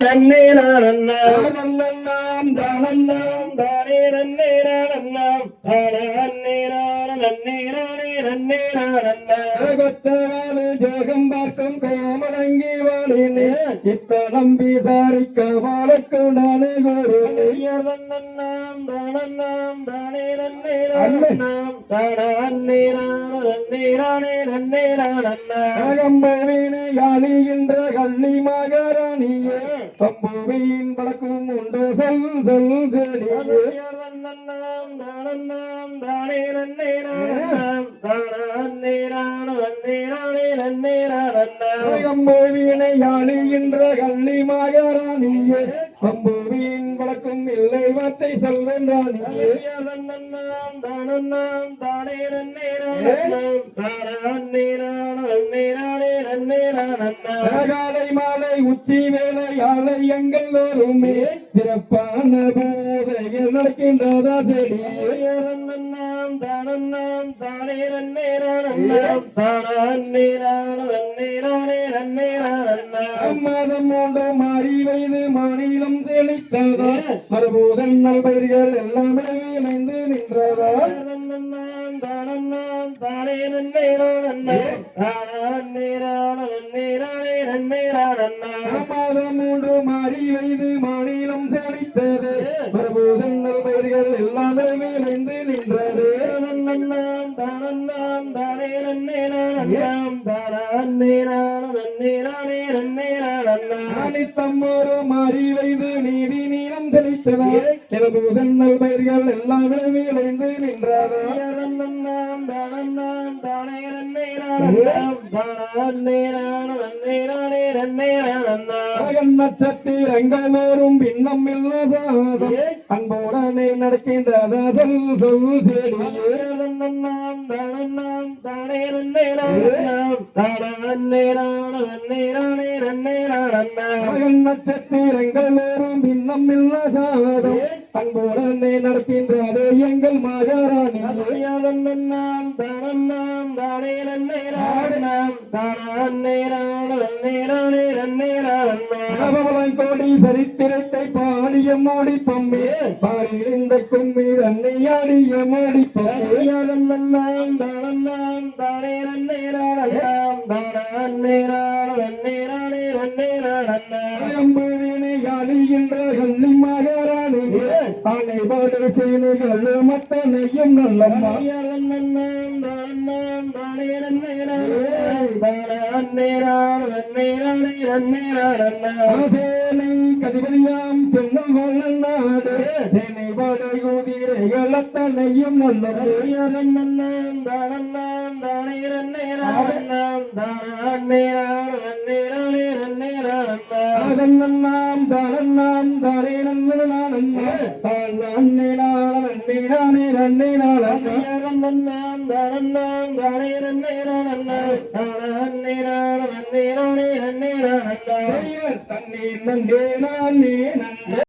நன்னே நானன்னாம் நன்னன்னாம் தானன்னாம் தானே நன்னே நானன்னாம் தான நன்னே நான நன்னே நானே நன்னே நானன்னாம் கொத்தனாலு ஜோகம் பார்க்கும் கோமலங்கி வாழினே இத்தனம் விசாரிக்க வாழக்கு நானே கூறுனே நன்னன்னாம் தானன்னாம் தானே நன்னே நானன்னாம் தான நன்னே நான நன்னே நானே நன்னே நானன்னாம் அகம்பவினை ஆளுகின்ற கள்ளி மகாராணியே பம்புவின் பழக்கம் உண்டு சொல் சொல் செடியே ஆளுகின்ற கள்ளி மகாராணியே பம்புவின் பழக்கம் இல்லை வார்த்தை சொல்வன் ராணியே நன்னன்னாம் தானன்னாம் தானே நன்னே தான நன்னே நான நன்னே நானே நன்னே உச்சி வேலை ஆலை எங்கள் ஒருமே சிறப்பான போதைகள் நடக்கின்றதா செடியே நன்னன்னாம் தானன்னாம் தானே நானன்னாம் மாதம் மூன்று மாறி வயது மாநிலம் செழித்ததா மறுபூதன் நல்பயிர்கள் எல்லாமே இணைந்து நின்றதா? தானன்னாம் தானே நன்னே நானன்னாம் தான நானன்னாம் மாதம் மூன்று மாறி வயது மாநிலம் செழித்தது மறுபூதன் நல்பயிர்கள் எல்லாமே இணைந்து நின்றது. நன்னன்னாம் தானன்னாம் தானே நன்னே நானன்னாம் தான நன்னே நான நன்னே நானே நன்னே நானன்னாம் அனித்தம் ஒரு மாறி வயது நீதி நீளம் செழித்ததா. மறுபூதன் நல்பயிர்கள் எல்லாமே இணைந்து நின்றதா. நன்னன்னாம் தானன்னாம் தானே நன்னே நானன்னாம் தான நன்னே நான நன்னே நானே நன்னே நானன்னாம் மகன் நட்சத்திரங்கள் நோறும் பின்னம் இல்லாதம் அன்புடனே நடக்கின்றதா சொல் சொல் செடியே நன்னன்னாம் பின்னம் அன்புடனே நடக்கின்றது எங்கள் மகாராணியே நன்னன்னாம் தானன்னாம் தானே நன்னே நானன்னாம் தான நன்னே நான நன்னே நானே நன்னே நவமலன் கோடி சரித்திரத்தை பாடிய மோடி பம்மே பாடியிருந்த கும்மி தன்னை ஆடிய மோடி பம்மே நன்னன்னாம் தானன்னாம் தானே நன்னே நானன்னாம் தான நன்னே நான நன்னே நானே நன்னே நானன்னாம் அம்புவினை ஆளுகின்ற கள்ளி நான நன்னே நானே மத்தனையும் நானன்னாம் சேனை கதிபதியாம் செல்லும் வல்லன் நாடு சேனை படை குதிரைகள் அத்தனையும் நல்லம்மா நன்னன்னாம் தானன்னாம் தானே நன்னே தண்ணீர் நன்னு நான் நீ நான